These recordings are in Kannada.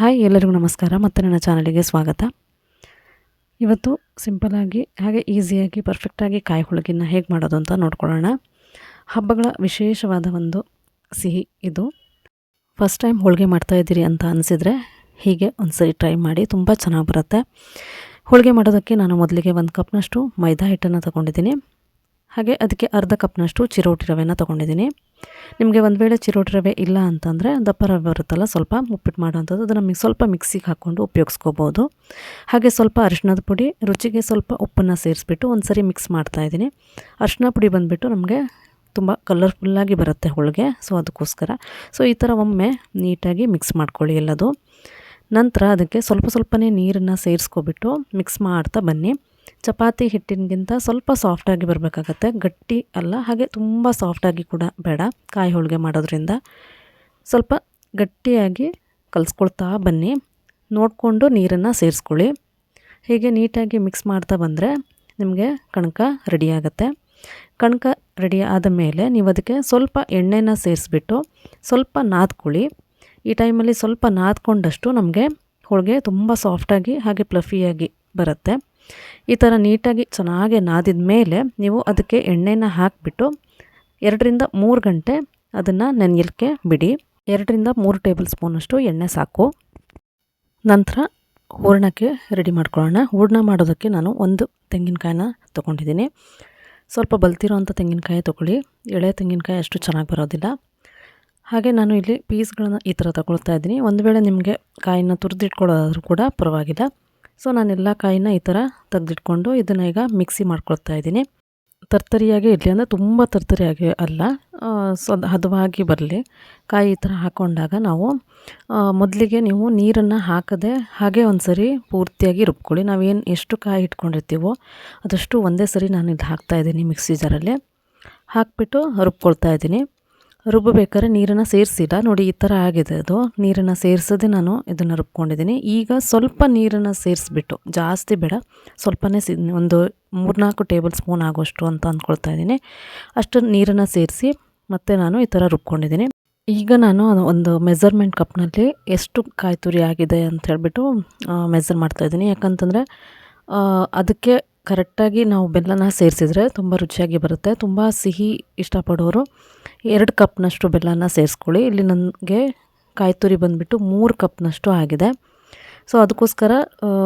ಹಾಯ್, ಎಲ್ಲರಿಗೂ ನಮಸ್ಕಾರ. ಮತ್ತು ನನ್ನ ಚಾನಲಿಗೆ ಸ್ವಾಗತ. ಇವತ್ತು ಸಿಂಪಲಾಗಿ ಹಾಗೆ ಈಸಿಯಾಗಿ ಪರ್ಫೆಕ್ಟಾಗಿ ಕಾಯಿ ಹೋಳಿಗೆನ ಹೇಗೆ ಮಾಡೋದು ಅಂತ ನೋಡ್ಕೊಳ್ಳೋಣ. ಹಬ್ಬಗಳ ವಿಶೇಷವಾದ ಒಂದು ಸಿಹಿ ಇದು. ಫಸ್ಟ್ ಟೈಮ್ ಹೋಳಿಗೆ ಮಾಡ್ತಾಯಿದ್ದೀರಿ ಅಂತ ಅನಿಸಿದರೆ ಹೀಗೆ ಒಂದು ಸರಿ ಟ್ರೈ ಮಾಡಿ, ತುಂಬ ಚೆನ್ನಾಗಿ ಬರುತ್ತೆ. ಹೋಳಿಗೆ ಮಾಡೋದಕ್ಕೆ ನಾನು ಮೊದಲಿಗೆ ಒಂದು ಕಪ್ನಷ್ಟು ಮೈದಾ ಹಿಟ್ಟನ್ನು ತೊಗೊಂಡಿದ್ದೀನಿ. ಹಾಗೆ ಅದಕ್ಕೆ ಅರ್ಧ ಕಪ್ನಷ್ಟು ಚಿರೋಟಿ ರವೆನ ತೊಗೊಂಡಿದ್ದೀನಿ. ನಿಮಗೆ ಒಂದು ವೇಳೆ ಚಿರೋಟಿ ರವೆ ಇಲ್ಲ ಅಂತಂದರೆ ದಪ್ಪ ರವೆ ಬರುತ್ತಲ್ಲ, ಸ್ವಲ್ಪ ಉಪ್ಪಿಟ್ಟು ಮಾಡೋವಂಥದ್ದು. ಅದನ್ನು ಮಿಕ್, ಸ್ವಲ್ಪ ಮಿಕ್ಸಿಗೆ ಹಾಕ್ಕೊಂಡು ಉಪಯೋಗಿಸ್ಕೋಬೋದು. ಹಾಗೆ ಸ್ವಲ್ಪ ಅರಿಶಿಣದ ಪುಡಿ, ರುಚಿಗೆ ಸ್ವಲ್ಪ ಉಪ್ಪನ್ನು ಸೇರಿಸ್ಬಿಟ್ಟು ಒಂದು ಸರಿ ಮಿಕ್ಸ್ ಮಾಡ್ತಾಯಿದ್ದೀನಿ ಅರಿಶಿನ ಪುಡಿ ಬಂದುಬಿಟ್ಟು ನಮಗೆ ತುಂಬ ಕಲರ್ಫುಲ್ಲಾಗಿ ಬರುತ್ತೆ ಹೋಳಿಗೆ, ಸೊ ಅದಕ್ಕೋಸ್ಕರ. ಸೊ ಈ ಥರ ಒಮ್ಮೆ ನೀಟಾಗಿ ಮಿಕ್ಸ್ ಮಾಡ್ಕೊಳ್ಳಿ ಎಲ್ಲದು. ನಂತರ ಅದಕ್ಕೆ ಸ್ವಲ್ಪ ಸ್ವಲ್ಪನೇ ನೀರನ್ನು ಸೇರಿಸ್ಕೊಬಿಟ್ಟು ಮಿಕ್ಸ್ ಮಾಡ್ತಾ ಬನ್ನಿ. ಚಪಾತಿ ಹಿಟ್ಟಿನಗಿಂತ ಸ್ವಲ್ಪ ಸಾಫ್ಟಾಗಿ ಬರಬೇಕಾಗತ್ತೆ. ಗಟ್ಟಿ ಅಲ್ಲ, ಹಾಗೆ ತುಂಬ ಸಾಫ್ಟಾಗಿ ಕೂಡ ಬೇಡ. ಕಾಯಿ ಹೋಳಿಗೆ ಮಾಡೋದ್ರಿಂದ ಸ್ವಲ್ಪ ಗಟ್ಟಿಯಾಗಿ ಕಲಿಸ್ಕೊಳ್ತಾ ಬನ್ನಿ. ನೋಡಿಕೊಂಡು ನೀರನ್ನು ಸೇರಿಸ್ಕೊಳ್ಳಿ. ಹೀಗೆ ನೀಟಾಗಿ ಮಿಕ್ಸ್ ಮಾಡ್ತಾ ಬಂದರೆ ನಿಮಗೆ ಕಣಕ ರೆಡಿಯಾಗತ್ತೆ ಕಣಕ ರೆಡಿ ಆದ ಮೇಲೆ ನೀವು ಅದಕ್ಕೆ ಸ್ವಲ್ಪ ಎಣ್ಣೆನ ಸೇರಿಸ್ಬಿಟ್ಟು ಸ್ವಲ್ಪ ನಾದ್ಕೊಳ್ಳಿ. ಈ ಟೈಮಲ್ಲಿ ಸ್ವಲ್ಪ ನಾದ್ಕೊಂಡಷ್ಟು ನಮಗೆ ಹೋಳಿಗೆ ತುಂಬ ಸಾಫ್ಟಾಗಿ ಹಾಗೆ ಪ್ಲಫಿಯಾಗಿ ಬರುತ್ತೆ. ಈ ಥರ ನೀಟಾಗಿ ಚೆನ್ನಾಗಿ ನಾದಿದ ಮೇಲೆ ನೀವು ಅದಕ್ಕೆ ಎಣ್ಣೆನ ಹಾಕಿಬಿಟ್ಟು ಎರಡರಿಂದ ಮೂರು ಗಂಟೆ ಅದನ್ನು ನೆನೆಯಲಿಕ್ಕೆ ಬಿಡಿ. ಎರಡರಿಂದ ಮೂರು ಟೇಬಲ್ ಸ್ಪೂನಷ್ಟು ಎಣ್ಣೆ ಸಾಕು. ನಂತರ ಹೂರ್ಣಕ್ಕೆ ರೆಡಿ ಮಾಡ್ಕೊಳ್ಳೋಣ. ಹೂರ್ಣ ಮಾಡೋದಕ್ಕೆ ನಾನು ಒಂದು ತೆಂಗಿನಕಾಯಿನ ತೊಗೊಂಡಿದ್ದೀನಿ. ಸ್ವಲ್ಪ ಬಲ್ತಿರೋವಂಥ ತೆಂಗಿನಕಾಯಿ ತೊಗೊಳ್ಳಿ. ಎಳೆ ತೆಂಗಿನಕಾಯಿ ಅಷ್ಟು ಚೆನ್ನಾಗಿ ಬರೋದಿಲ್ಲ. ಹಾಗೆ ನಾನು ಇಲ್ಲಿ ಪೀಸ್ಗಳನ್ನ ಈ ಥರ ತಗೊಳ್ತಾ ಇದ್ದೀನಿ. ಒಂದು ವೇಳೆ ನಿಮಗೆ ಕಾಯಿನ ತುರಿದಿಟ್ಕೊಳ್ಳೋದಾದ್ರೂ ಕೂಡ ಪರವಾಗಿಲ್ಲ. ಸೊ ನಾನೆಲ್ಲ ಕಾಯಿನ ಈ ಥರ ತೆಗೆದಿಟ್ಕೊಂಡು ಇದನ್ನು ಈಗ ಮಿಕ್ಸಿ ಮಾಡ್ಕೊಳ್ತಾ ಇದ್ದೀನಿ. ತರ್ತರಿಯಾಗಿ ಇರಲಿ ಅಂದರೆ ತುಂಬ ತರ್ತರಿಯಾಗಿ ಅಲ್ಲ ಸೊ ಹದವಾಗಿ ಬರಲಿ. ಕಾಯಿ ಈ ಥರ ಹಾಕ್ಕೊಂಡಾಗ ನಾವು ಮೊದಲಿಗೆ ನೀವು ನೀರನ್ನು ಹಾಕದೆ ಹಾಗೆ ಒಂದು ಸರಿ ಪೂರ್ತಿಯಾಗಿ ರುಬ್ಕೊಳ್ಳಿ. ನಾವೇನು ಎಷ್ಟು ಕಾಯಿ ಇಟ್ಕೊಂಡಿರ್ತೀವೋ ಅದಷ್ಟು ಒಂದೇ ಸರಿ ನಾನು ಇದು ಹಾಕ್ತಾಯಿದ್ದೀನಿ ಮಿಕ್ಸಿ ಜಾರಲ್ಲಿ. ಹಾಕಿಬಿಟ್ಟು ರುಬ್ಕೊಳ್ತಾ ಇದ್ದೀನಿ. ರುಬ್ಬಬೇಕಾದ್ರೆ ನೀರನ್ನು ಸೇರಿಸಿಲ್ಲ ನೋಡಿ, ಈ ಥರ ಆಗಿದೆ ಅದು. ನೀರನ್ನು ಸೇರಿಸೋದೆ ನಾನು ಇದನ್ನು ರುಬ್ಕೊಂಡಿದ್ದೀನಿ. ಈಗ ಸ್ವಲ್ಪ ನೀರನ್ನು ಸೇರಿಸ್ಬಿಟ್ಟು, ಜಾಸ್ತಿ ಬೇಡ, ಸ್ವಲ್ಪನೇ ಸಿ, ಒಂದು ಮೂರ್ನಾಲ್ಕು ಟೇಬಲ್ ಸ್ಪೂನ್ ಆಗೋಷ್ಟು ಅಂತ ಅಂದ್ಕೊಳ್ತಾ ಇದ್ದೀನಿ. ಅಷ್ಟು ನೀರನ್ನು ಸೇರಿಸಿ ಮತ್ತೆ ನಾನು ಈ ಥರ ರುಬ್ಕೊಂಡಿದ್ದೀನಿ. ಈಗ ನಾನು ಒಂದು ಮೆಸರ್ಮೆಂಟ್ ಕಪ್ನಲ್ಲಿ ಎಷ್ಟು ಕಾಯಿ ತುರಿ ಆಗಿದೆ ಅಂತ ಹೇಳ್ಬಿಟ್ಟು ಮೆಸರ್ ಮಾಡ್ತಾಯಿದ್ದೀನಿ ಯಾಕಂತಂದರೆ ಅದಕ್ಕೆ ಕರೆಕ್ಟಾಗಿ ನಾವು ಬೆಲ್ಲನ ಸೇರಿಸಿದ್ರೆ ತುಂಬ ರುಚಿಯಾಗಿ ಬರುತ್ತೆ. ತುಂಬ ಸಿಹಿ ಇಷ್ಟಪಡೋರು ಎರಡು ಕಪ್ನಷ್ಟು ಬೆಲ್ಲನ ಸೇರಿಸ್ಕೊಳ್ಳಿ. ಇಲ್ಲಿ ನನಗೆ ಕಾಯಿ ತುರಿ ಬಂದುಬಿಟ್ಟು ಮೂರು ಕಪ್ನಷ್ಟು ಆಗಿದೆ. ಸೊ, ಅದಕ್ಕೋಸ್ಕರ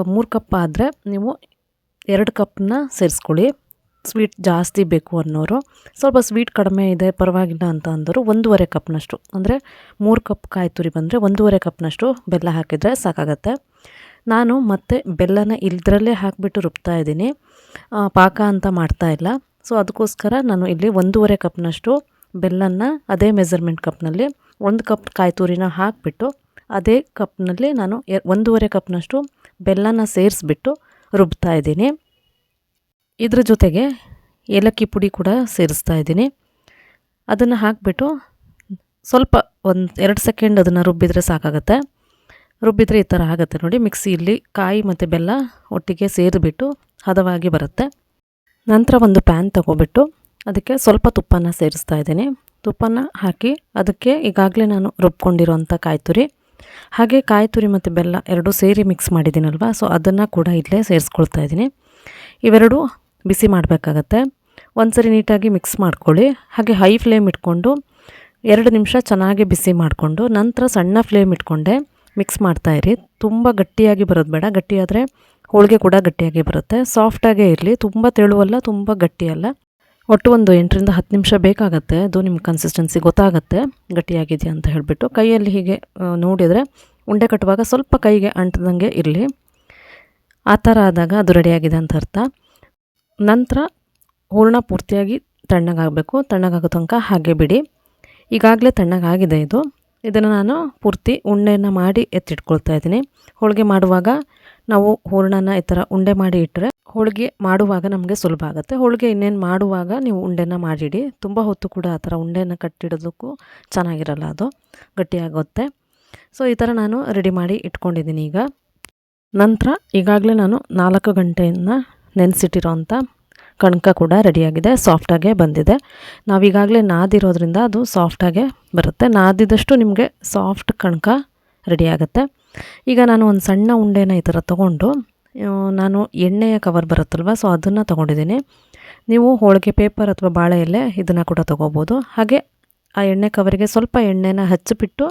ಮೂರು ಕಪ್ ಆದರೆ ನೀವು ಎರಡು ಕಪ್ನ ಸೇರಿಸ್ಕೊಳ್ಳಿ. ಸ್ವೀಟ್ ಜಾಸ್ತಿ ಬೇಕು ಅನ್ನೋರು. ಸ್ವಲ್ಪ ಸ್ವೀಟ್ ಕಡಿಮೆ ಇದೆ, ಪರವಾಗಿಲ್ಲ ಅಂತ ಅಂದರು ಒಂದೂವರೆ ಕಪ್ನಷ್ಟು. ಅಂದರೆ ಮೂರು ಕಪ್ ಕಾಯಿ ತುರಿ ಬಂದರೆ ಒಂದೂವರೆ ಕಪ್ನಷ್ಟು ಬೆಲ್ಲ ಹಾಕಿದರೆ ಸಾಕಾಗತ್ತೆ. ನಾನು ಮತ್ತೆ ಬೆಲ್ಲನ ಇಲ್ದ್ರಲ್ಲೇ ಹಾಕಿಬಿಟ್ಟು ರುಬ್ತಾ ಇದ್ದೀನಿ. ಪಾಕ ಅಂತ ಮಾಡ್ತಾ ಇಲ್ಲ. ಸೊ ಅದಕ್ಕೋಸ್ಕರ ನಾನು ಇಲ್ಲಿ ಒಂದೂವರೆ ಕಪ್ನಷ್ಟು ಬೆಲ್ಲನ ಅದೇ ಮೆಜರ್ಮೆಂಟ್ ಕಪ್ನಲ್ಲಿ ಒಂದು ಕಪ್ ಕಾಯಿ ತುರಿನ ಹಾಕಿಬಿಟ್ಟು ಅದೇ ಕಪ್ನಲ್ಲಿ ನಾನು ಒಂದೂವರೆ ಕಪ್ನಷ್ಟು ಬೆಲ್ಲನ ಸೇರಿಸ್ಬಿಟ್ಟು ರುಬ್ತಾ ಇದ್ದೀನಿ. ಇದ್ರ ಜೊತೆಗೆ ಏಲಕ್ಕಿ ಪುಡಿ ಕೂಡ ಸೇರಿಸ್ತಾ ಇದ್ದೀನಿ. ಅದನ್ನು ಹಾಕಿಬಿಟ್ಟು ಸ್ವಲ್ಪ ಒಂದು, ಎರಡು ಸೆಕೆಂಡ್ ಅದನ್ನು ರುಬ್ಬಿದರೆ ಸಾಕಾಗುತ್ತೆ. ರುಬ್ಬಿದರೆ ಈ ಥರ ಆಗುತ್ತೆ ನೋಡಿ. ಮಿಕ್ಸಿಯಲ್ಲಿ ಕಾಯಿ ಮತ್ತು ಬೆಲ್ಲ ಒಟ್ಟಿಗೆ ಸೇರಿಬಿಟ್ಟು ಹದವಾಗಿ ಬರುತ್ತೆ. ನಂತರ ಒಂದು ಪ್ಯಾನ್ ತಗೊಬಿಟ್ಟು ಅದಕ್ಕೆ ಸ್ವಲ್ಪ ತುಪ್ಪನ ಸೇರಿಸ್ತಾ ಇದ್ದೀನಿ. ತುಪ್ಪನ ಹಾಕಿ ಅದಕ್ಕೆ ಈಗಾಗಲೇ ನಾನು ರುಬ್ಕೊಂಡಿರೋಂಥ ಕಾಯಿ ತುರಿ ಹಾಗೆ ಕಾಯಿ ತುರಿ ಮತ್ತು ಬೆಲ್ಲ ಎರಡೂ ಸೇರಿ ಮಿಕ್ಸ್ ಮಾಡಿದ್ದೀನಲ್ವ ಸೊ ಅದನ್ನು ಕೂಡ ಇಲ್ಲೇ ಸೇರಿಸ್ಕೊಳ್ತಾ ಇದ್ದೀನಿ. ಇವೆರಡೂ ಬಿಸಿ ಮಾಡಬೇಕಾಗತ್ತೆ. ಒಂದು ಸರಿ ನೀಟಾಗಿ ಮಿಕ್ಸ್ ಮಾಡ್ಕೊಳ್ಳಿ. ಹಾಗೆ ಹೈ ಫ್ಲೇಮ್ ಇಟ್ಕೊಂಡು ಎರಡು ನಿಮಿಷ ಚೆನ್ನಾಗಿ ಬಿಸಿ ಮಾಡಿಕೊಂಡು ನಂತರ ಸಣ್ಣ ಫ್ಲೇಮ್ ಇಟ್ಕೊಂಡೆ. ಮಿಕ್ಸ್ ಮಾಡ್ತಾ ಇರಿ. ತುಂಬ ಗಟ್ಟಿಯಾಗಿ ಬರೋದು ಬೇಡ. ಗಟ್ಟಿಯಾದರೆ ಹೋಳಿಗೆ ಕೂಡ ಗಟ್ಟಿಯಾಗಿ ಬರುತ್ತೆ. ಸಾಫ್ಟಾಗೇ ಇರಲಿ. ತುಂಬ ತೆಳುವಲ್ಲ, ತುಂಬ ಗಟ್ಟಿಯಲ್ಲ ಒಟ್ಟು ಒಂದು ಎಂಟರಿಂದ ಹತ್ತು ನಿಮಿಷ ಬೇಕಾಗತ್ತೆ. ಅದು ನಿಮ್ಮ ಕನ್ಸಿಸ್ಟೆನ್ಸಿ ಗೊತ್ತಾಗುತ್ತೆ. ಗಟ್ಟಿಯಾಗಿದೆಯಾ ಅಂತ ಹೇಳಿಬಿಟ್ಟು. ಕೈಯಲ್ಲಿ ಹೀಗೆ ನೋಡಿದರೆ ಉಂಡೆ ಕಟ್ಟುವಾಗ ಸ್ವಲ್ಪ ಕೈಗೆ ಅಂಟದಂಗೆ ಇರಲಿ. ಆ ಥರ ಆದಾಗ ಅದು ರೆಡಿಯಾಗಿದೆ ಅಂತ ಅರ್ಥ. ನಂತರ ಹೂರ್ಣ ಪೂರ್ತಿಯಾಗಿ ತಣ್ಣಗಾಗಬೇಕು. ತಣ್ಣಗಾಗೋ ತನಕ ಹಾಗೆ ಬಿಡಿ. ಈಗಾಗಲೇ ತಣ್ಣಗಾಗಿದೆ ಇದು. ಇದನ್ನು ನಾನು ಪೂರ್ತಿ ಉಂಡೆಯನ್ನು ಮಾಡಿ ಎತ್ತಿಟ್ಕೊಳ್ತಾ ಇದ್ದೀನಿ. ಹೋಳಿಗೆ ಮಾಡುವಾಗ ನಾವು ಹೂರ್ಣನ ಈ ಥರ ಉಂಡೆ ಮಾಡಿ ಇಟ್ಟರೆ ಹೋಳಿಗೆ ಮಾಡುವಾಗ ನಮಗೆ ಸುಲಭ ಆಗುತ್ತೆ. ಹೋಳಿಗೆ ಇನ್ನೇನು ಮಾಡುವಾಗ ನೀವು ಉಂಡೆನ ಮಾಡಿಡಿ. ತುಂಬ ಹೊತ್ತು ಕೂಡ ಆ ಥರ ಉಂಡೆನ ಕಟ್ಟಿಡೋದಕ್ಕೂ ಚೆನ್ನಾಗಿರಲ್ಲ ಅದು. ಗಟ್ಟಿಯಾಗುತ್ತೆ. ಸೊ ಈ ಥರ ನಾನು ರೆಡಿ ಮಾಡಿ ಇಟ್ಕೊಂಡಿದ್ದೀನಿ ಈಗ. ನಂತರ ಈಗಾಗಲೇ ನಾನು ನಾಲ್ಕು ಗಂಟೆಯನ್ನು ನೆನೆಸಿಟ್ಟಿರೋ ಅಂಥ ಕಣಕ ಕೂಡ ರೆಡಿಯಾಗಿದೆ ಸಾಫ್ಟಾಗೇ ಬಂದಿದೆ. ನಾವೀಗಾಗಲೇ ನಾದಿರೋದ್ರಿಂದ ಅದು ಸಾಫ್ಟಾಗೆ ಬರುತ್ತೆ. ನಾದಿದಷ್ಟು ನಿಮಗೆ ಸಾಫ್ಟ್ ಕಣಕ ರೆಡಿಯಾಗುತ್ತೆ. ಈಗ ನಾನು ಒಂದು ಸಣ್ಣ ಉಂಡೆನ ಈ ಥರ ತೊಗೊಂಡು ನಾನು ಎಣ್ಣೆಯ ಕವರ್ ಬರುತ್ತಲ್ವ ಸೊ ಅದನ್ನು ತೊಗೊಂಡಿದ್ದೀನಿ. ನೀವು ಹೋಳಿಗೆ ಪೇಪರ್ ಅಥವಾ ಬಾಳೆ ಎಲೆ ಇದನ್ನು ಕೂಡ ತೊಗೋಬೋದು. ಹಾಗೆ ಆ ಎಣ್ಣೆ ಕವರಿಗೆ ಸ್ವಲ್ಪ ಎಣ್ಣೆನ ಹಚ್ಚಿಬಿಟ್ಟು,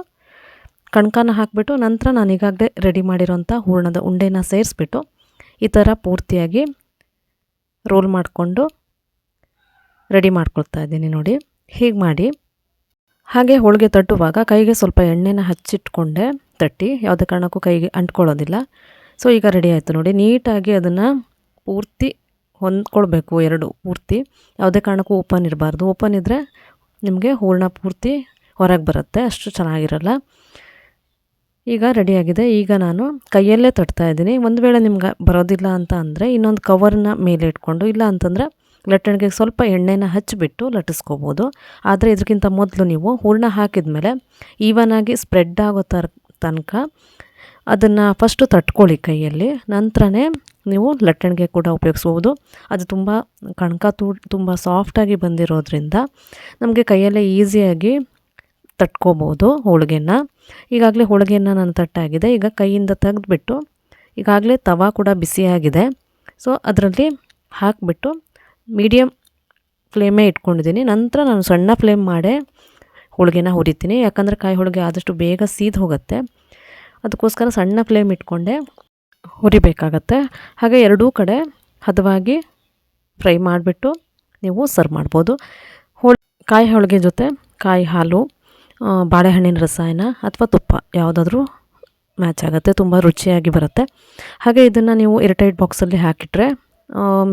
ಕಣಕನ ಹಾಕಿಬಿಟ್ಟು ನಂತರ ನಾನು ಈಗಾಗಲೇ ರೆಡಿ ಮಾಡಿರೋಂಥ ಹೂರ್ಣದ ಉಂಡೆನ ಸೇರಿಸ್ಬಿಟ್ಟು, ಈ ಥರ ಪೂರ್ತಿಯಾಗಿ ರೋಲ್ ಮಾಡಿಕೊಂಡು ರೆಡಿ ಮಾಡ್ಕೊಳ್ತಾ ಇದ್ದೀನಿ ನೋಡಿ. ಹೀಗೆ ಮಾಡಿ. ಹಾಗೆ ಹೋಳಿಗೆ ತಟ್ಟುವಾಗ ಕೈಗೆ ಸ್ವಲ್ಪ ಎಣ್ಣೆನ ಹಚ್ಚಿಟ್ಕೊಂಡೆ ತಟ್ಟಿ. ಯಾವುದೇ ಕಾರಣಕ್ಕೂ ಕೈಗೆ ಅಂಟ್ಕೊಳ್ಳೋದಿಲ್ಲ. ಸೊ ಈಗ ರೆಡಿ ಆಯಿತು ನೋಡಿ. ನೀಟಾಗಿ ಅದನ್ನು ಪೂರ್ತಿ ಹೊಂದ್ಕೊಳ್ಬೇಕು ಎರಡು ಪೂರ್ತಿ. ಯಾವುದೇ ಕಾರಣಕ್ಕೂ ಓಪನ್ ಇರಬಾರ್ದು. ಓಪನ್ ಇದ್ದರೆ ನಿಮಗೆ ಹೂರಣ ಪೂರ್ತಿ ಹೊರಗೆ ಬರುತ್ತೆ. ಅಷ್ಟು ಚೆನ್ನಾಗಿರಲ್ಲ. ಈಗ ರೆಡಿಯಾಗಿದೆ. ಈಗ ನಾನು ಕೈಯಲ್ಲೇ ತಟ್ತಾ ಇದ್ದೀನಿ. ಒಂದು ವೇಳೆ ನಿಮ್ಗೆ ಬರೋದಿಲ್ಲ ಅಂತ ಅಂದರೆ ಇನ್ನೊಂದು ಕವರ್ನ ಮೇಲೆ ಇಟ್ಕೊಂಡು, ಇಲ್ಲ ಅಂತಂದರೆ ಲಟ್ಟಣಿಗೆ ಸ್ವಲ್ಪ ಎಣ್ಣೆನ ಹಚ್ಚಿಬಿಟ್ಟು ಲಟ್ಟಿಸ್ಕೋಬೋದು. ಆದರೆ ಇದಕ್ಕಿಂತ ಮೊದಲು ನೀವು ಹೂರಣ ಹಾಕಿದ ಮೇಲೆ ಈವನ್ ಆಗಿ ಸ್ಪ್ರೆಡ್ ಆಗೋ ತರ ತನಕ ಅದನ್ನು ಫಸ್ಟು ತಟ್ಕೊಳ್ಳಿ ಕೈಯಲ್ಲಿ. ನಂತರನೇ ನೀವು ಲಟ್ಟಣಿಗೆ ಕೂಡ ಉಪಯೋಗಿಸ್ಬೋದು. ಅದು ತುಂಬ ಕಣಕ ತು ತುಂಬ ಸಾಫ್ಟಾಗಿ ಬಂದಿರೋದ್ರಿಂದ ನಮಗೆ ಕೈಯಲ್ಲೇ ಈಸಿಯಾಗಿ ತಟ್ಕೋಬೋದು ಹೋಳಿಗೆನ ಈಗಾಗಲೇ ಹೋಳಿಗೆನ ನಾನು ತಟ್ಟಾಗಿದೆ. ಈಗ ಕೈಯಿಂದ ತೆಗೆದುಬಿಟ್ಟು ಈಗಾಗಲೇ ತವಾ ಕೂಡ ಬಿಸಿಯಾಗಿದೆ. ಸೊ ಅದರಲ್ಲಿ ಹಾಕಿಬಿಟ್ಟು ಮೀಡಿಯಮ್ ಫ್ಲೇಮೇ ಇಟ್ಕೊಂಡಿದ್ದೀನಿ. ನಂತರ ನಾನು ಸಣ್ಣ ಫ್ಲೇಮ್ ಮಾಡಿ ಹೋಳಿಗೆನ ಹುರಿತೀನಿ. ಯಾಕಂದರೆ ಕಾಯಿ ಹೋಳಿಗೆ ಆದಷ್ಟು ಬೇಗ ಸೀದ್ ಹೋಗುತ್ತೆ. ಅದಕ್ಕೋಸ್ಕರ ಸಣ್ಣ ಫ್ಲೇಮ್ ಇಟ್ಕೊಂಡೆ ಹುರಿಬೇಕಾಗತ್ತೆ. ಹಾಗೆ ಎರಡೂ ಕಡೆ ಹದವಾಗಿ ಫ್ರೈ ಮಾಡಿಬಿಟ್ಟು ನೀವು ಸರ್ವ್ ಮಾಡ್ಬೋದು. ಹೋಳ್ ಕಾಯಿ ಹೋಳಿಗೆ ಜೊತೆ ಕಾಯಿ ಹಾಲು ಬಾಳೆಹಣ್ಣಿನ ರಸಾಯನ ಅಥವಾ ತುಪ್ಪ ಯಾವುದಾದ್ರೂ ಮ್ಯಾಚ್ ಆಗುತ್ತೆ, ತುಂಬ ರುಚಿಯಾಗಿ ಬರುತ್ತೆ. ಹಾಗೆ ಇದನ್ನು ನೀವು ಏರ್ಟೈಟ್ ಬಾಕ್ಸಲ್ಲಿ ಹಾಕಿಟ್ರೆ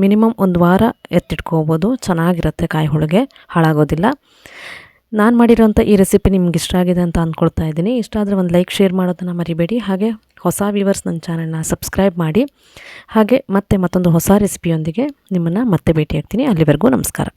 ಮಿನಿಮಮ್ ಒಂದು ವಾರ ಎತ್ತಿಟ್ಕೋಬೋದು. ಚೆನ್ನಾಗಿರುತ್ತೆ ಕಾಯಿ ಹೋಳಿಗೆ, ಹಾಳಾಗೋದಿಲ್ಲ. ನಾನು ಮಾಡಿರೋಂಥ ಈ ರೆಸಿಪಿ ನಿಮ್ಗೆ ಇಷ್ಟ ಆಗಿದೆ ಅಂತ ಅಂದ್ಕೊಳ್ತಾ ಇದ್ದೀನಿ. ಇಷ್ಟ ಆದರೆ ಒಂದು ಲೈಕ್ ಶೇರ್ ಮಾಡೋದನ್ನು ಮರಿಬೇಡಿ. ಹಾಗೆ ಹೊಸ ವ್ಯೂವರ್ಸ್ ನನ್ನ ಚಾನಲ್ನ ಸಬ್ಸ್ಕ್ರೈಬ್ ಮಾಡಿ. ಹಾಗೆ ಮತ್ತೆ ಮತ್ತೊಂದು ಹೊಸ ರೆಸಿಪಿಯೊಂದಿಗೆ ನಿಮ್ಮನ್ನು ಮತ್ತೆ ಭೇಟಿಯಾಗ್ತೀನಿ. ಅಲ್ಲಿವರೆಗೂ ನಮಸ್ಕಾರ.